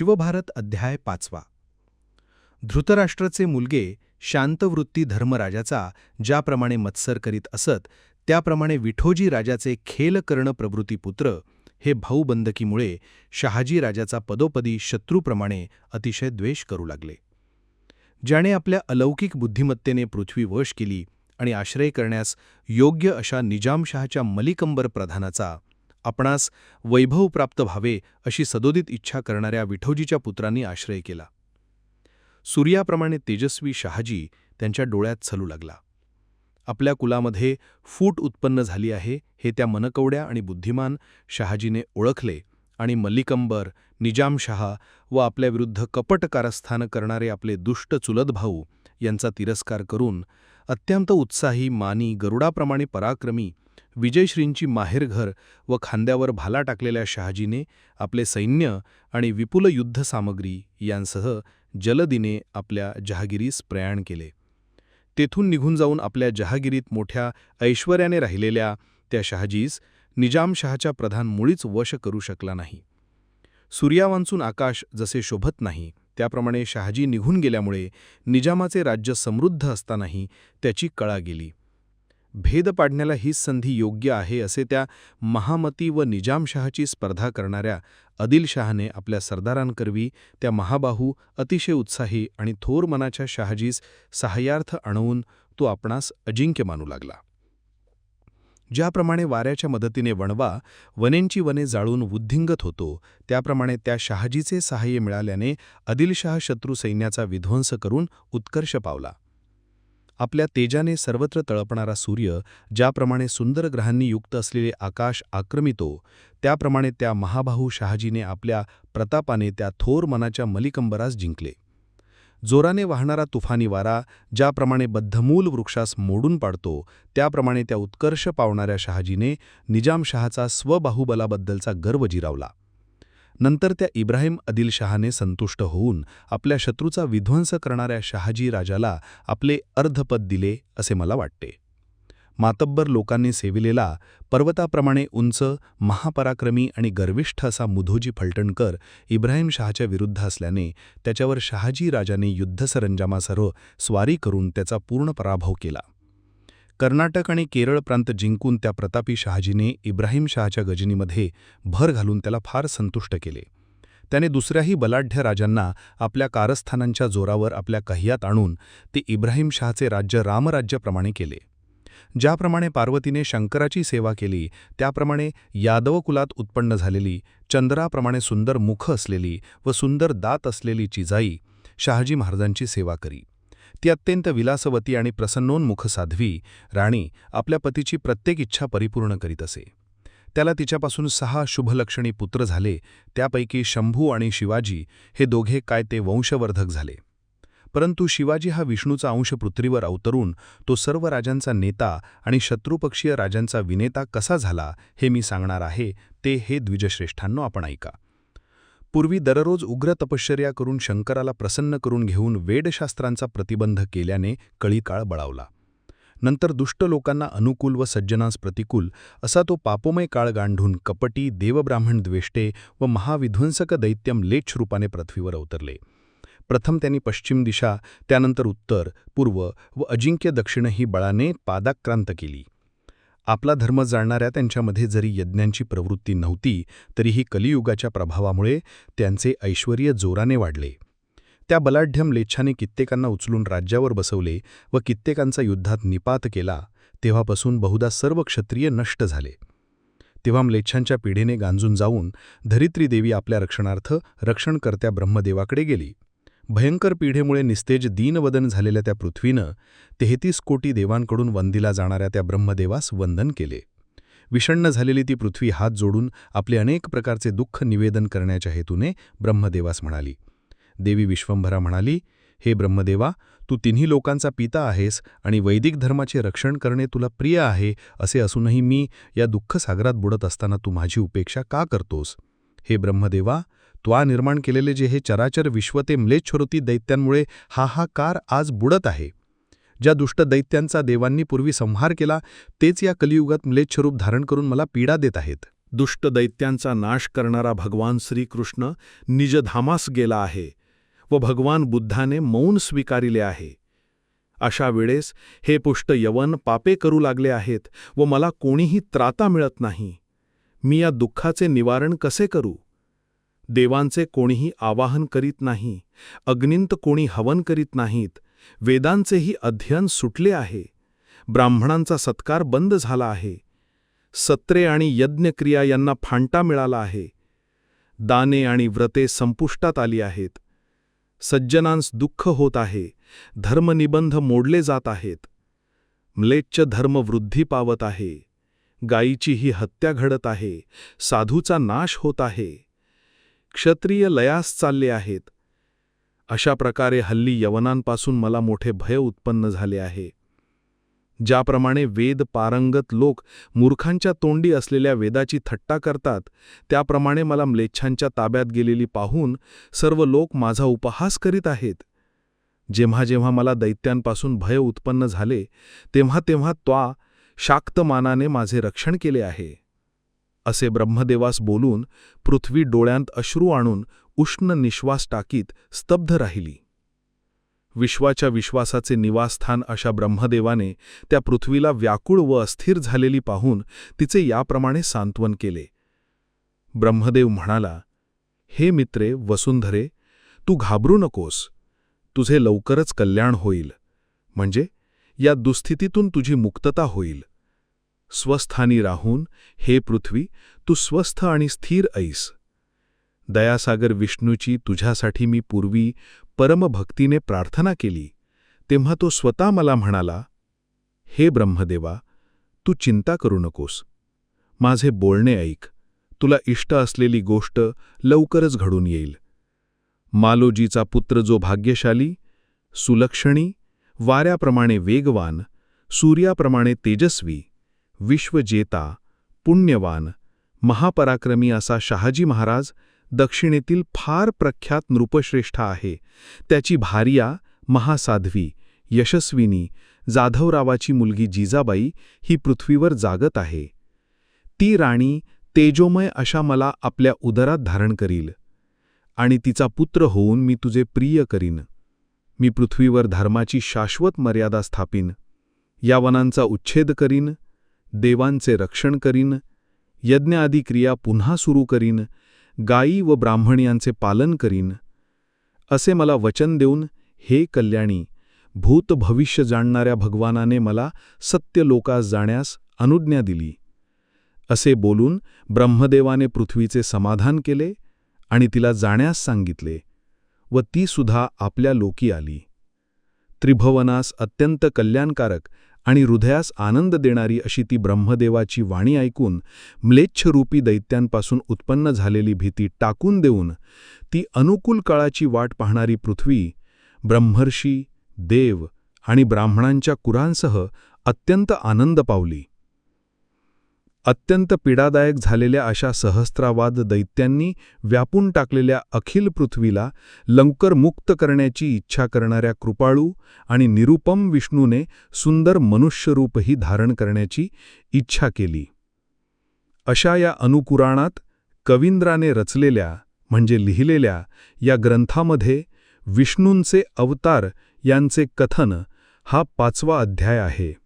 शिवभारत अध्याय पाचवा. धृतराष्ट्राचे मुलगे शांतवृत्ती धर्मराजाचा ज्याप्रमाणे मत्सर करीत असत त्याप्रमाणे विठोजी राजाचे खेल कर्ण प्रभृतीपुत्र हे भाऊबंदकीमुळे शहाजी राजाचा पदोपदी शत्रूप्रमाणे अतिशय द्वेष करू लागले. ज्याने आपल्या अलौकिक बुद्धिमत्तेने पृथ्वी वश केली आणि आश्रय करण्यास योग्य अशा निजामशहाच्या मलिकंबर प्रधानाचा आपणास वैभव प्राप्त व्हावे अशी सदोदित इच्छा करणाऱ्या विठोजीच्या पुत्रांनी आश्रय केला. सूर्याप्रमाणे तेजस्वी शहाजी त्यांच्या डोळ्यात चलू लागला. आपल्या कुलामध्ये फूट उत्पन्न झाली आहे हे त्या मनकवड्या आणि बुद्धिमान शहाजीने ओळखले आणि मल्लिकंबर निजामशहा व आपल्याविरुद्ध कपट कारस्थान करणारे आपले दुष्ट चुलत भाऊ यांचा तिरस्कार करून अत्यंत उत्साही मानी गरुडाप्रमाणे पराक्रमी विजयश्रींची माहेरघर व खांद्यावर भाला टाकलेल्या शहाजीने आपले सैन्य आणि विपुल युद्धसामग्री यांसह जलदिने आपल्या जहागिरीस प्रयाण केले. तेथून निघून जाऊन आपल्या जहागिरीत मोठ्या ऐश्वर्याने राहिलेल्या त्या शहाजीस निजामशहाच्या प्रधान मुळीच वश करू शकला नाही. सूर्यावांचून आकाश जसे शोभत नाही त्याप्रमाणे शहाजी निघून गेल्यामुळे निजामाचे राज्य समृद्ध असतानाही त्याची कळा गेली. भेद पाडण्याला हीच संधी योग्य आहे असे त्या महामती व निजामशहाची स्पर्धा करणाऱ्या आदिलशहाने आपल्या सरदारांकरवी त्या महाबाहू अतिशय उत्साही आणि थोर मनाच्या शहाजीस सहाय्यार्थ आणवून तो आपणास अजिंक्य मानू लागला. ज्याप्रमाणे वाऱ्याच्या मदतीने वणवा वनेंची वने जाळून वुद्धिंगत होतो त्याप्रमाणे त्या शहाजीचे सहाय्य मिळाल्याने आदिलशाह शत्रू सैन्याचा विध्वंस करून उत्कर्ष पावला. आपल्या तेजाने सर्वत्र तळपणारा सूर्य ज्याप्रमाणे सुंदर ग्रहांनी युक्त असलेले आकाश आक्रमितो त्याप्रमाणे त्या महाबाहू शहाजीने आपल्या प्रतापाने त्या थोर मनाच्या मलिकंबरास जिंकले. जोराने वाहणारा तुफानी वारा ज्याप्रमाणे बद्धमूल वृक्षास मोडून पाडतो त्याप्रमाणे त्या उत्कर्ष पावणाऱ्या शहाजीने निजामशहाचा स्वबाहुबलाबद्दलचा गर्व जिरावला. नंतर त्या इब्राहिम आदिलशहाने संतुष्ट होऊन आपल्या शत्रूचा विध्वंस करणाऱ्या शहाजी राजाला आपले अर्धपद दिले असे मला वाटते. मातब्बर लोकांनी सेविलेला पर्वताप्रमाणे उंच महापराक्रमी आणि गर्विष्ठ असा मुधोजी फलटणकर इब्राहिम शहाच्या विरुद्ध असल्याने त्याच्यावर शहाजी राजाने युद्धसरंजामासह स्वारी करून त्याचा पूर्ण पराभव केला. कर्नाटक आणि केरळ प्रांत जिंकून त्या प्रतापी शहाजीने इब्राहिम शहाच्या गजनीमध्ये भर घालून त्याला फार संतुष्ट केले. त्याने दुसऱ्याही बलाढ्य राजांना आपल्या कारस्थानांच्या जोरावर आपल्या कह्यात आणून ते इब्राहिम शहाचे राज्य रामराज्याप्रमाणे केले. ज्याप्रमाणे पार्वतीने शंकराची सेवा केली त्याप्रमाणे यादवकुलात उत्पन्न झालेली चंद्राप्रमाणे सुंदर मुख असलेली व सुंदर दात असलेली चिजाई शहाजी महाराजांची सेवा करी. ती अत्यंत विलासवती आणि प्रसन्नोन्मुख साध्वी राणी आपल्या पतीची प्रत्येक इच्छा परिपूर्ण करीत असे. त्याला तिच्यापासून सहा शुभलक्षणी पुत्र झाले त्यापैकी शंभू आणि शिवाजी हे दोघे काय ते वंशवर्धक झाले. परंतु शिवाजी हा विष्णूचा अंश पृथ्वीवर अवतरून तो सर्व राजांचा नेता आणि शत्रुपक्षीय राजांचा विनेता कसा झाला हे मी सांगणार आहे ते हे द्विजश्रेष्ठांनो आपण ऐका. पूर्वी दररोज उग्र तपश्चर्या करून शंकराला प्रसन्न करून घेऊन वेदशास्त्रांचा प्रतिबंध केल्याने कळीकाळ बळावला. नंतर दुष्ट लोकांना अनुकूल व सज्जनांस प्रतिकूल असा तो पापोमय काळ गांढून कपटी देवब्राह्मण द्वेष्टे व महाविध्वंसक दैत्यम लेच रूपाने पृथ्वीवर अवतरले. प्रथम त्यांनी पश्चिम दिशा त्यानंतर उत्तर पूर्व व अजिंक्य दक्षिण ही बळाने पादाक्रांत केली. आपला धर्म जाणणाऱ्या त्यांच्यामध्ये जरी यज्ञांची प्रवृत्ती नव्हती तरीही कलियुगाच्या प्रभावामुळे त्यांचे ऐश्वर जोराने वाढले. त्या बलाढ्यम लेच्छाने कित्येकांना उचलून राज्यावर बसवले व कित्येकांचा युद्धात निपात केला तेव्हापासून बहुधा सर्व क्षत्रिय नष्ट झाले. तेव्हा म्लेच्छांच्या पिढीने गांजून जाऊन धरित्री देवी आपल्या रक्षणार्थ रक्षणकर्त्या ब्रह्मदेवाकडे गेली. भयंकर पिढेमुळे निस्तेज दीनवदन झालेल्या त्या पृथ्वीनं तेहतीस कोटी देवांकडून वंदिला जाणाऱ्या त्या ब्रह्मदेवास वंदन केले. विषण्ण झालेली ती पृथ्वी हात जोडून आपले अनेक प्रकारचे दुःख निवेदन करण्याच्या हेतूने ब्रह्मदेवास म्हणाली. देवी विश्वंभरा म्हणाली हे ब्रह्मदेवा तू तिन्ही लोकांचा पिता आहेस आणि वैदिक धर्माचे रक्षण करणे तुला प्रिय आहे असे असूनही मी या दुःखसागरात बुडत असताना तू माझी उपेक्षा का करतोस? हे ब्रह्मदेवा त्वा निर्माण केलेले जे हे चराचर विश्व ते म्लेच्छोरती दैत्यांमुळे हाहाकार आज बुडत आहे. ज्या दुष्ट दैत्यांचा देवांनी पूर्वी संहार केला तेच या कलियुगात म्लेच्छरूप धारण करून मला पीडा देत आहेत. दुष्ट दैत्यांचा नाश करणारा भगवान श्रीकृष्ण निजधामास गेला आहे व भगवान बुद्धाने मौन स्वीकारिले आहे. अशा वेळेस हे पुष्ट यवन पापे करू लागले आहेत व मला कोणीही त्राता मिळत नाही. मी या दुःखाचे निवारण कसे करू? देवांचे कोणीही आवाहन करीत नाही अग्निंत कोणी हवन करीत नाहीत वेदांचेही अध्ययन सुटले आहे ब्राह्मणांचा सत्कार बंद झाला आहे सत्रे आणि यज्ञक्रिया यांना फांटा मिळाला आहे दाने आणि व्रते संपुष्टात आली आहेत सज्जनांस दुःख होत आहे धर्मनिबंध मोडले जात आहेत म्लेच्छ धर्म वृद्धी पावत आहे गायीची ही हत्या घडत आहे साधूचा नाश होत आहे. क्षत्रिय लयास चालले आहेत. अशा प्रकारे हल्ली यवनांपासून मला मोठे भय उत्पन्न झाले आहे. ज्याप्रमाणे वेद पारंगत लोक मूर्खांच्या तोंडी असलेल्या वेदाची थट्टा करतात त्याप्रमाणे मला म्लेच्छांच्या ताब्यात गेलेली पाहून सर्व लोक माझा उपहास करीत आहेत. जेव्हा जेव्हा मला दैत्यांपासून भय उत्पन्न झाले तेव्हा तेव्हा त्वा शाक्तमानाने माझे रक्षण केले आहे. असे ब्रह्मदेवास बोलून पृथ्वी डोळ्यांत अश्रू आणून उष्ण निश्वास टाकीत स्तब्ध राहिली. विश्वाच्या विश्वासाचे निवासस्थान अशा ब्रह्मदेवाने त्या पृथ्वीला व्याकुळ व अस्थिर झालेली पाहून तिचे याप्रमाणे सांत्वन केले. ब्रह्मदेव म्हणाला हे मित्रे वसुंधरे तू घाबरू नकोस. तुझे लवकरच कल्याण होईल. म्हणजे या दुस्थितीतून तुझी मुक्तता होईल. स्वस्थानी राहून हे पृथ्वी तू स्वस्थ आणि स्थिर ऐस. दयासागर विष्णूची तुझ्यासाठी मी पूर्वी परमभक्तीने प्रार्थना केली. तेव्हा तो स्वतः मला म्हणाला हे ब्रह्मदेवा तू चिंता करू नकोस. माझे बोलणे ऐक. तुला इष्ट असलेली गोष्ट लवकरच घडून येईल. मालोजीचा पुत्र जो भाग्यशाली सुलक्षणी वाऱ्याप्रमाणे वेगवान सूर्याप्रमाणे तेजस्वी विश्वजेता पुण्यवान महापराक्रमी असा शहाजी महाराज दक्षिणेतील फार प्रख्यात नृपश्रेष्ठ आहे. त्याची भार्या महासाध्वी यशस्विनी जाधवरावाची मुलगी जिजाबाई ही पृथ्वीवर जागत आहे. ती राणी तेजोमय अशा मला आपल्या उदरात धारण करील आणि तिचा पुत्र होऊन मी तुझे प्रिय करीन. मी पृथ्वीवर धर्माची शाश्वत मर्यादा स्थापीन. या वनांचा उच्छेद करीन. देवांचे रक्षण करीन यज्ञआदी क्रिया पुन्हा सुरू करीन गायी व ब्राह्मण यांचे पालन करीन. असे मला वचन देऊन हे कल्याणी भूत भविष्य जाणणाऱ्या भगवानाने मला सत्य लोकास जाण्यास अनुज्ञा दिली. असे बोलून ब्रह्मदेवाने पृथ्वीचे समाधान केले आणि तिला जाण्यास सांगितले व ती सुद्धा आपल्या लोकी आली. त्रिभवनास अत्यंत कल्याणकारक आणि हृदयास आनंद देणारी अशी ती ब्रह्मदेवाची वाणी ऐकून म्लेच्छरूपी दैत्यांपासून उत्पन्न झालेली भीती टाकून देऊन ती अनुकूल काळाची वाट पाहणारी पृथ्वी ब्रह्मर्षी देव आणि ब्राह्मणांच्या कुरांसह अत्यंत आनंद पावली. अत्यंत पीडादायक झालेल्या अशा सहस्त्रावाद दैत्यांनी व्यापून टाकलेल्या अखिल पृथ्वीला लवकर मुक्त करण्याची इच्छा करणाऱ्या कृपाळू आणि निरुपम विष्णूने सुंदर मनुष्यरूपही धारण करण्याची इच्छा केली. अशा या अनुकुराणात कवींद्राने रचलेल्या म्हणजे लिहिलेल्या या ग्रंथामध्ये विष्णूंचे अवतार यांचे कथन हा पाचवा अध्याय आहे.